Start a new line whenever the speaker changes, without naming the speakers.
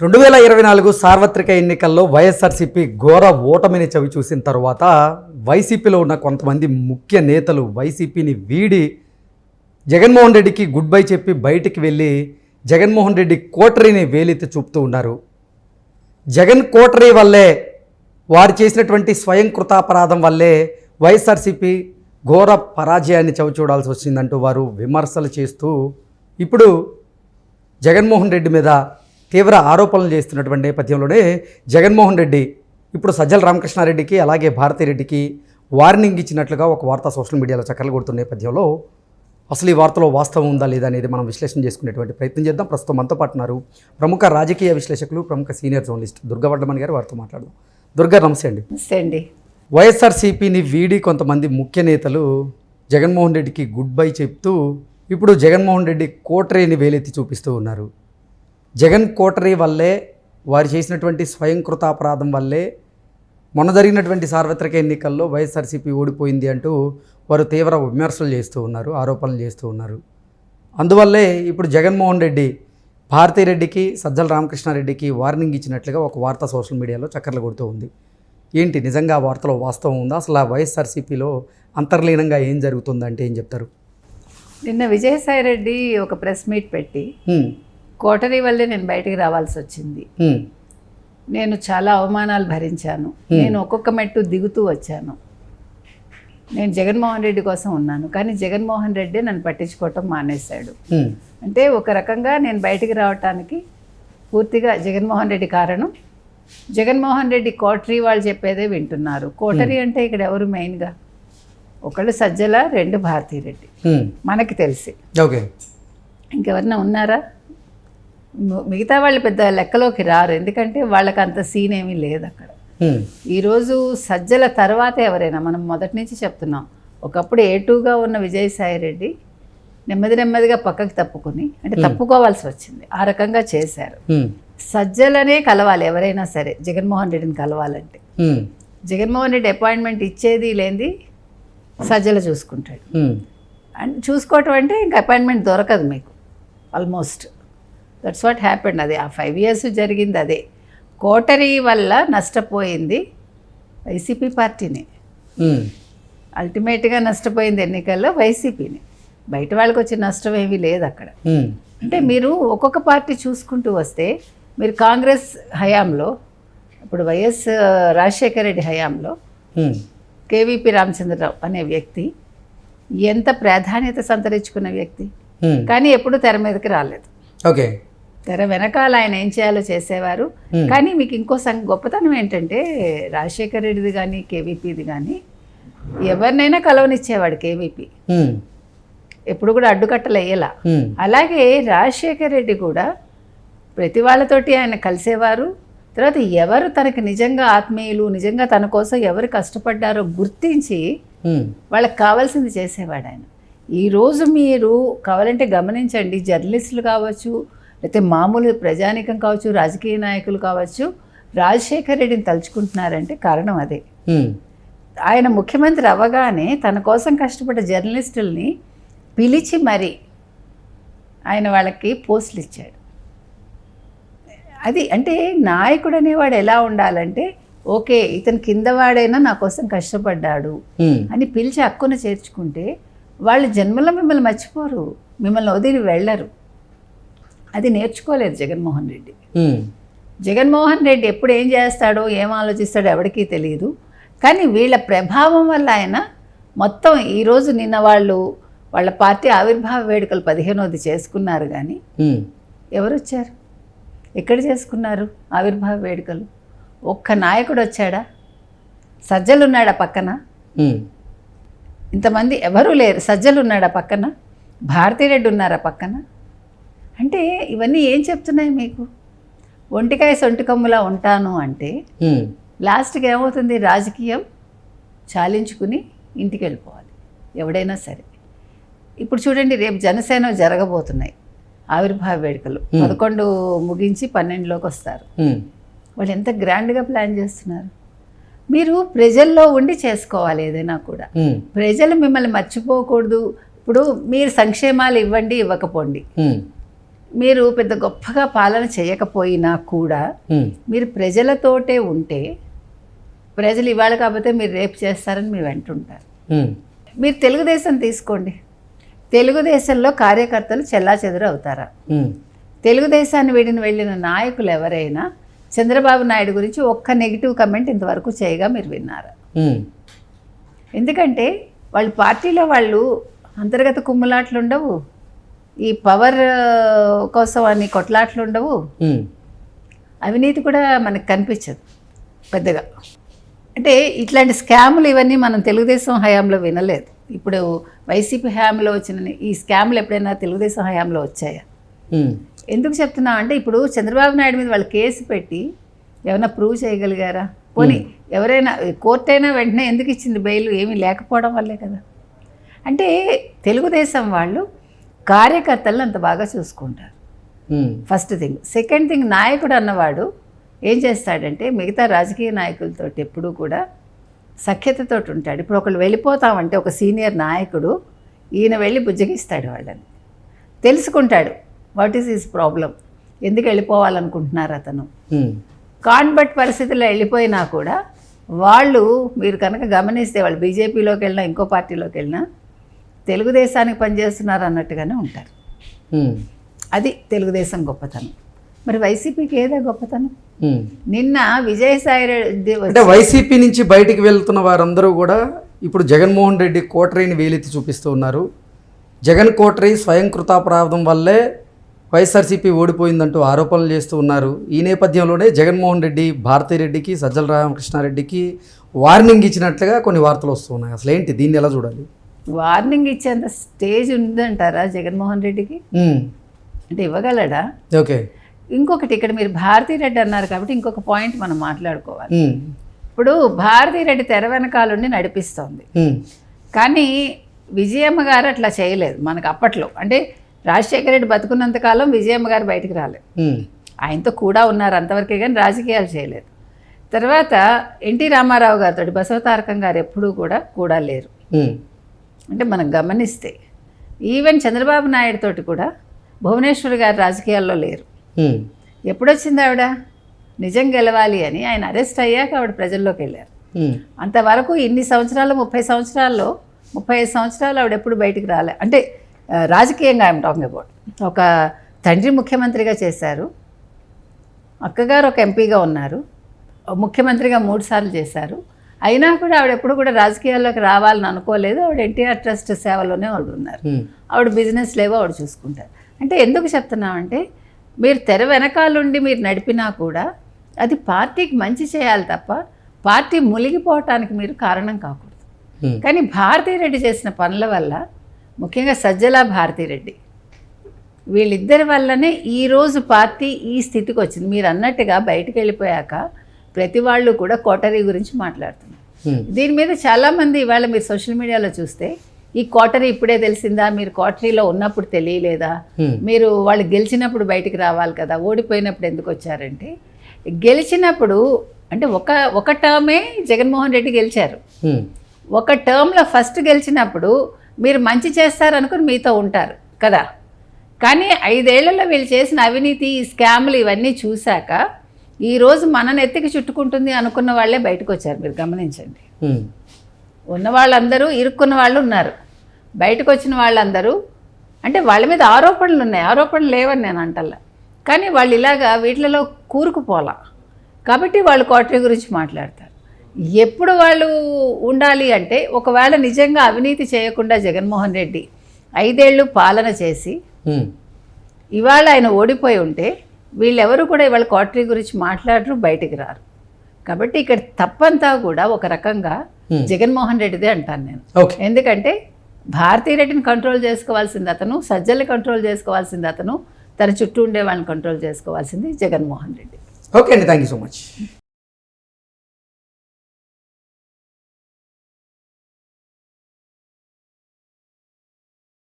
రెండు వేల ఇరవై నాలుగు సార్వత్రిక ఎన్నికల్లో వైఎస్ఆర్సీపీ ఘోర ఓటమిని చవి చూసిన తర్వాత వైసీపీలో ఉన్న కొంతమంది ముఖ్య నేతలు వైసీపీని వీడి జగన్మోహన్ రెడ్డికి గుడ్ బై చెప్పి బయటికి వెళ్ళి జగన్మోహన్ రెడ్డి కోటరీని వేలెత్తి చూపుతూ ఉన్నారు. జగన్ కోటరీ వల్లే వారు చేసినటువంటి స్వయం కృతాపరాధం వల్లే వైఎస్ఆర్సీపీ ఘోర పరాజయాన్ని చవి చూడాల్సి వచ్చిందంటూ వారు విమర్శలు చేస్తూ ఇప్పుడు జగన్మోహన్ రెడ్డి మీద తీవ్ర ఆరోపణలు చేస్తున్నటువంటి నేపథ్యంలోనే జగన్మోహన్ రెడ్డి ఇప్పుడు సజ్జల రామకృష్ణారెడ్డికి అలాగే భారతిరెడ్డికి వార్నింగ్ ఇచ్చినట్లుగా ఒక వార్త సోషల్ మీడియాలో చక్కర్లు కొడుతున్న నేపథ్యంలో అసలు ఈ వార్తలో వాస్తవం ఉందా లేదా అనేది మనం విశ్లేషణ చేసుకునేటువంటి ప్రయత్నం చేద్దాం. ప్రస్తుతం మనతో పాటు ఉన్నారు ప్రముఖ రాజకీయ విశ్లేషకులు ప్రముఖ సీనియర్ జర్నలిస్ట్ దుర్గా వడ్డమణి గారు వారితో మాట్లాడదాం. దుర్గా నమస్తే అండి.
నమస్తే అండి.
వైఎస్ఆర్సీపీని వీడి కొంతమంది ముఖ్య నేతలు జగన్మోహన్ రెడ్డికి గుడ్ బై చెప్తూ ఇప్పుడు జగన్మోహన్ రెడ్డి కోటరీని వేలెత్తి చూపిస్తూ ఉన్నారు. జగన్ కోటరీ వల్లే వారు చేసినటువంటి స్వయం కృతాపరాధం వల్లే మొన్న జరిగినటువంటి సార్వత్రిక ఎన్నికల్లో వైఎస్ఆర్సీపీ ఓడిపోయింది అంటూ వారు తీవ్ర విమర్శలు చేస్తూ ఉన్నారు ఆరోపణలు చేస్తూ ఉన్నారు. అందువల్లే ఇప్పుడు జగన్మోహన్ రెడ్డి భారతీరెడ్డికి సజ్జల రామకృష్ణారెడ్డికి వార్నింగ్ ఇచ్చినట్లుగా ఒక వార్త సోషల్ మీడియాలో చక్కర్లు కొడుతూ ఉంది. ఏంటి నిజంగా ఆ వార్తలో వాస్తవం ఉందా? అసలు ఆ వైఎస్ఆర్సీపీలో అంతర్లీనంగా ఏం జరుగుతుందంటే ఏం చెప్తారు?
నిన్న విజయసాయి రెడ్డి ఒక ప్రెస్ మీట్ పెట్టి కోటరీ వల్లే నేను బయటికి రావాల్సి వచ్చింది. నేను చాలా అవమానాలు భరించాను. నేను ఒక్కొక్క మెట్టు దిగుతూ వచ్చాను. నేను జగన్మోహన్ రెడ్డి కోసం ఉన్నాను. కానీ జగన్మోహన్ రెడ్డి నన్ను పట్టించుకోవటం మానేశాడు. అంటే ఒక రకంగా నేను బయటికి రావటానికి పూర్తిగా జగన్మోహన్ రెడ్డి కారణం. జగన్మోహన్ రెడ్డి కోటరీ వాళ్ళు చెప్పేదే వింటున్నారు. కోటరీ అంటే ఇక్కడ ఎవరు మెయిన్గా? ఒకళ్ళు సజ్జల రెండు భారతీరెడ్డి. మనకి తెలిసి.
ఓకే.
ఇంకెవరన్నా ఉన్నారా? మిగతా వాళ్ళు పెద్ద లెక్కలోకి రారు. ఎందుకంటే వాళ్ళకి అంత సీన్ ఏమీ లేదు అక్కడ. ఈరోజు సజ్జల తర్వాత ఎవరైనా మనం మొదటి నుంచి చెప్తున్నాం ఒకప్పుడు ఏటూగా ఉన్న విజయసాయి రెడ్డి నెమ్మది నెమ్మదిగా పక్కకి తప్పుకొని అంటే తప్పుకోవాల్సి వచ్చింది. ఆ రకంగా చేశారు. సజ్జలనే కలవాలి ఎవరైనా సరే జగన్మోహన్ రెడ్డిని కలవాలంటే. జగన్మోహన్ రెడ్డి అపాయింట్మెంట్ ఇచ్చేది లేనిది సజ్జల చూసుకుంటాడు. అండ్ చూసుకోవటం అంటే ఇంకా అపాయింట్మెంట్ దొరకదు మీకు. ఆల్మోస్ట్ దట్స్ వాట్ హ్యాపెండ్ అది ఆ ఫైవ్ ఇయర్స్ జరిగింది అదే. కోటరీ వల్ల నష్టపోయింది వైసీపీ పార్టీని. అల్టిమేట్గా నష్టపోయింది ఎన్నికల్లో వైసీపీని. బయట వాళ్ళకి వచ్చే నష్టం ఏమీ లేదు అక్కడ.
హ్మ్,
అంటే మీరు ఒక్కొక్క పార్టీ చూసుకుంటూ వస్తే మీరు కాంగ్రెస్ హయాంలో ఇప్పుడు వైఎస్ రాజశేఖర రెడ్డి హయాంలో
హ్మ్,
కేవీపీ రామచంద్రరావు అనే వ్యక్తి ఎంత ప్రాధాన్యత సంతరించుకున్న వ్యక్తి. కానీ ఎప్పుడు తెర మీదకి రాలేదు.
ఓకే
తెర వెనకాల ఆయన ఏం చేయాలో చేసేవారు. కానీ మీకు ఇంకో సం గొప్పతనం ఏంటంటే రాజశేఖర రెడ్డిది కానీ కేవీపీది కానీ ఎవరినైనా కలవనిచ్చేవాడు కేవీపీ. ఎప్పుడు కూడా అడ్డుకట్టలు వేయలా. అలాగే రాజశేఖర రెడ్డి కూడా ప్రతి వాళ్ళతోటి ఆయన కలిసేవారు. తర్వాత ఎవరు తనకి నిజంగా ఆత్మీయులు నిజంగా తన కోసం ఎవరు కష్టపడ్డారో గుర్తించి వాళ్ళకి కావాల్సింది చేసేవాడు ఆయన. ఈరోజు మీరు కావాలంటే గమనించండి జర్నలిస్టులు కావచ్చు లేకపోతే మామూలు ప్రజానికం కావచ్చు రాజకీయ నాయకులు కావచ్చు రాజశేఖర్ రెడ్డిని తలుచుకుంటున్నారంటే కారణం అదే. ఆయన ముఖ్యమంత్రి అవ్వగానే తన కోసం కష్టపడ్డ జర్నలిస్టుల్ని పిలిచి మరి ఆయన వాళ్ళకి పోస్టులు ఇచ్చాడు. అది అంటే నాయకుడు అనేవాడు ఎలా ఉండాలంటే ఓకే ఇతను కింద వాడైనా నా కోసం కష్టపడ్డాడు అని పిలిచి హక్కును చేర్చుకుంటే వాళ్ళు జన్మలో మిమ్మల్ని మర్చిపోరు మిమ్మల్ని వదిలి వెళ్ళరు. అది నేర్చుకోలేదు జగన్మోహన్ రెడ్డి. జగన్మోహన్ రెడ్డి ఎప్పుడు ఏం చేస్తాడో ఏం ఆలోచిస్తాడో ఎవరికీ తెలియదు. కానీ వీళ్ళ ప్రభావం వల్ల ఆయన మొత్తం ఈరోజు నిన్న వాళ్ళు వాళ్ళ పార్టీ ఆవిర్భావ వేడుకలు పదిహేనోది చేసుకున్నారు కానీ ఎవరు వచ్చారు ఎక్కడ చేసుకున్నారు ఆవిర్భావ వేడుకలు? ఒక్క నాయకుడు వచ్చాడా? సజ్జలు ఉన్నాడా పక్కన ఇంతమంది ఎవరూ లేరు. సజ్జలు ఉన్నాడా పక్కన భారతీరెడ్డి ఉన్నారా పక్కన? అంటే ఇవన్నీ ఏం చెప్తున్నాయి మీకు? ఒంటికాయ సొంటికమ్ములా ఉంటాను అంటే లాస్ట్కి ఏమవుతుంది? రాజకీయం చాలించుకుని ఇంటికి వెళ్ళిపోవాలి ఎవడైనా సరే. ఇప్పుడు చూడండి రేపు జనసేన జరగబోతున్నాయి ఆవిర్భావ వేడుకలు. పదకొండు ముగించి పన్నెండులోకి వస్తారు. వాళ్ళు ఎంత గ్రాండ్గా ప్లాన్ చేస్తున్నారు? మీరు ప్రజల్లో ఉండి చేసుకోవాలి ఏదైనా కూడా. ప్రజలు మిమ్మల్ని మర్చిపోకూడదు. ఇప్పుడు మీరు సంక్షేమాలు ఇవ్వండి ఇవ్వకపోండి. మీరు పెద్ద గొప్పగా పాలన చేయకపోయినా కూడా మీరు ప్రజలతోటే ఉంటే ప్రజలు ఇవాళ కాకపోతే మీరు రేపు చేస్తారని మీరు వెంటుంటారు మీరు తెలుగుదేశం తీసుకోండి. తెలుగుదేశంలో కార్యకర్తలు చెల్లా అవుతారా?
ఉమ్,
తెలుగుదేశాన్ని వీడిని వెళ్ళిన నాయకులు ఎవరైనా చంద్రబాబు నాయుడు గురించి ఒక్క నెగిటివ్ కమెంట్ ఇంతవరకు చేయగా మీరు విన్నారా? ఎందుకంటే వాళ్ళ పార్టీలో వాళ్ళు అంతర్గత కుమ్ములాట్లు ఉండవు. ఈ పవర్ కోసం అని కొట్లాట్లు ఉండవు అవినీతి కూడా మనకు కనిపించదు పెద్దగా. అంటే ఇట్లాంటి స్కాములు ఇవన్నీ మనం తెలుగుదేశం హయాంలో వినలేదు. ఇప్పుడు వైసీపీ హయాంలో వచ్చిన ఈ స్కాములు ఎప్పుడైనా తెలుగుదేశం హయాంలో వచ్చాయా? ఎందుకు చెప్తున్నా అంటే ఇప్పుడు చంద్రబాబు నాయుడు మీద వాళ్ళు కేసు పెట్టి ఏమైనా ప్రూవ్ చేయగలిగారా? పోనీ ఎవరైనా కోర్టు అయినా వెంటనే ఎందుకు ఇచ్చింది బెయిల్? ఏమీ లేకపోవడం వల్లే కదా. అంటే తెలుగుదేశం వాళ్ళు కార్యకర్తలను అంత బాగా చూసుకుంటారు. ఫస్ట్ థింగ్ సెకండ్ థింగ్ నాయకుడు అన్నవాడు ఏం చేస్తాడంటే మిగతా రాజకీయ నాయకులతో ఎప్పుడూ కూడా సఖ్యతతో ఉంటాడు. ఇప్పుడు ఒకళ్ళు వెళ్ళిపోతామంటే ఒక సీనియర్ నాయకుడు ఈయన వెళ్ళి బుజ్జగిస్తాడు వాళ్ళని. తెలుసుకుంటాడు వాట్ ఈస్ హిస్ ప్రాబ్లం ఎందుకు వెళ్ళిపోవాలనుకుంటున్నారు అతను? కాన్బట్ పరిస్థితుల్లో వెళ్ళిపోయినా కూడా వాళ్ళు మీరు కనుక గమనిస్తే వాళ్ళు బీజేపీలోకి వెళ్ళినా ఇంకో పార్టీలోకి వెళ్ళినా తెలుగుదేశానికి పనిచేస్తున్నారు అన్నట్టుగానే ఉంటారు అది తెలుగుదేశం గొప్పతనం. మరి వైసీపీకి ఏదే గొప్పతనం. నిన్న విజయసాయి రెడ్డి
అంటే వైసీపీ నుంచి బయటికి వెళ్తున్న వారందరూ కూడా ఇప్పుడు జగన్మోహన్ రెడ్డి కోటరీని వేలెత్తి చూపిస్తూ ఉన్నారు. జగన్ కోటరీ స్వయం కృతాపరాధం వల్లే వైఎస్ఆర్సీపీ ఓడిపోయిందంటూ ఆరోపణలు చేస్తూ ఉన్నారు. ఈ నేపథ్యంలోనే జగన్మోహన్ రెడ్డి భారతిరెడ్డికి సజ్జల రామకృష్ణారెడ్డికి వార్నింగ్ ఇచ్చినట్లుగా కొన్ని వార్తలు వస్తున్నాయి అసలు ఏంటి దీన్ని ఎలా చూడాలి?
వార్నింగ్ ఇచ్చేంత స్టేజ్ ఉందంటారా జగన్మోహన్ రెడ్డికి? అంటే ఇవ్వగలడా?
ఓకే.
ఇంకొకటి ఇక్కడ మీరు భారతీ రెడ్డి అన్నారు కాబట్టి ఇంకొక పాయింట్ మనం మాట్లాడుకోవాలి. ఇప్పుడు భారతీ రెడ్డి తెర వెనకాలండి నడిపిస్తోంది. కానీ విజయమ్మ గారు అట్లా చేయలేదు మనకు అప్పట్లో. అంటే రాజశేఖర రెడ్డి బతుకున్నంతకాలం విజయమ్మ గారు బయటికి రాలేదు. ఆయనతో కూడా ఉన్నారు అంతవరకే కానీ రాజకీయాలు చేయలేదు. తర్వాత ఎన్టీ రామారావు గారితో బసవతారకం గారు ఎప్పుడూ కూడా కూడా లేరు. అంటే మనం గమనిస్తే ఈవెన్ చంద్రబాబు నాయుడు తోటి కూడా భువనేశ్వర్ గారు రాజకీయాల్లో లేరు. ఎప్పుడొచ్చింది ఆవిడ? నిజం గెలవాలి అని ఆయన అరెస్ట్ అయ్యాక ఆవిడ ప్రజల్లోకి వెళ్ళారు. అంతవరకు ఇన్ని సంవత్సరాలు ముప్పై సంవత్సరాల్లో ముప్పై ఐదు సంవత్సరాలు ఆవిడ ఎప్పుడు బయటికి రాలే. అంటే రాజకీయంగా ఐఎమ్ టాకింగ్ అబౌట్. ఒక తండ్రి ముఖ్యమంత్రిగా చేశారు. అక్కగారు ఒక ఎంపీగా ఉన్నారు. ముఖ్యమంత్రిగా మూడు సార్లు చేశారు. అయినా కూడా ఆవిడ ఎప్పుడు కూడా రాజకీయాల్లోకి రావాలని అనుకోలేదు. ఆవిడ ఎన్టీఆర్ ట్రస్ట్ సేవలోనే ఆవిడ ఉన్నారు ఆవిడ బిజినెస్ లేవో ఆవిడ చూసుకుంటారు. అంటే ఎందుకు చెప్తున్నామంటే మీరు తెర వెనకాలండి మీరు నడిపినా కూడా అది పార్టీకి మంచి చేయాలి తప్ప పార్టీ మునిగిపోవటానికి మీరు కారణం కాకూడదు. కానీ భారతీరెడ్డి చేసిన పనుల వల్ల ముఖ్యంగా సజ్జల భారతీరెడ్డి వీళ్ళిద్దరి వల్లనే ఈరోజు పార్టీ ఈ స్థితికి వచ్చింది. మీరు అన్నట్టుగా బయటికి వెళ్ళిపోయాక ప్రతి వాళ్ళు కూడా కోటరీ గురించి మాట్లాడుతున్నారు. దీని మీద చాలామంది ఇవాళ మీరు సోషల్ మీడియాలో చూస్తే ఈ కోటరీ ఇప్పుడే తెలిసిందా? మీరు కోటరీలో ఉన్నప్పుడు తెలియలేదా? మీరు వాళ్ళు గెలిచినప్పుడు బయటికి రావాలి కదా? ఓడిపోయినప్పుడు ఎందుకు వచ్చారంటే గెలిచినప్పుడు అంటే ఒక ఒక టర్మే జగన్మోహన్ రెడ్డి గెలిచారు. ఒక టర్మ్లో ఫస్ట్ గెలిచినప్పుడు మీరు మంచి చేస్తారనుకుని మీతో ఉంటారు కదా? కానీ ఐదేళ్ళలో వీళ్ళు చేసిన అవినీతి స్కామ్లు ఇవన్నీ చూశాక ఈరోజు మన నెత్తికి చుట్టుకుంటుంది అనుకున్న వాళ్ళే బయటకు వచ్చారు. మీరు గమనించండి. ఉన్న వాళ్ళందరూ ఇరుక్కున్న వాళ్ళు ఉన్నారు. బయటకు వచ్చిన వాళ్ళందరూ అంటే వాళ్ళ మీద ఆరోపణలు ఉన్నాయి. ఆరోపణలు లేవని నేను అంటల్లా. కానీ వాళ్ళు ఇలాగా వీటిలలో కూరుకుపోలా. కాబట్టి వాళ్ళు కోటరీ గురించి మాట్లాడతారు. ఎప్పుడు వాళ్ళు ఉండాలి అంటే ఒకవేళ నిజంగా అవినీతి చేయకుండా జగన్మోహన్ రెడ్డి ఐదేళ్ళు పాలన చేసి ఇవాళ ఆయన ఓడిపోయి ఉంటే వీళ్ళెవరు కూడా ఇవాళ కోటరీ గురించి మాట్లాడరు బయటికి రారు. కాబట్టి ఇక్కడ తప్పంతా కూడా ఒక రకంగా
Hmm.
జగన్మోహన్ రెడ్డిదే అంటాను నేను. ఎందుకంటే భారతీయ రెడ్డిని కంట్రోల్ చేసుకోవాల్సింది అతను సజ్జల్ని కంట్రోల్ చేసుకోవాల్సింది అతను తన చుట్టూ ఉండే వాళ్ళని కంట్రోల్ చేసుకోవాల్సింది జగన్మోహన్ రెడ్డి.
ఓకే అండి థ్యాంక్ యూ సో మచ్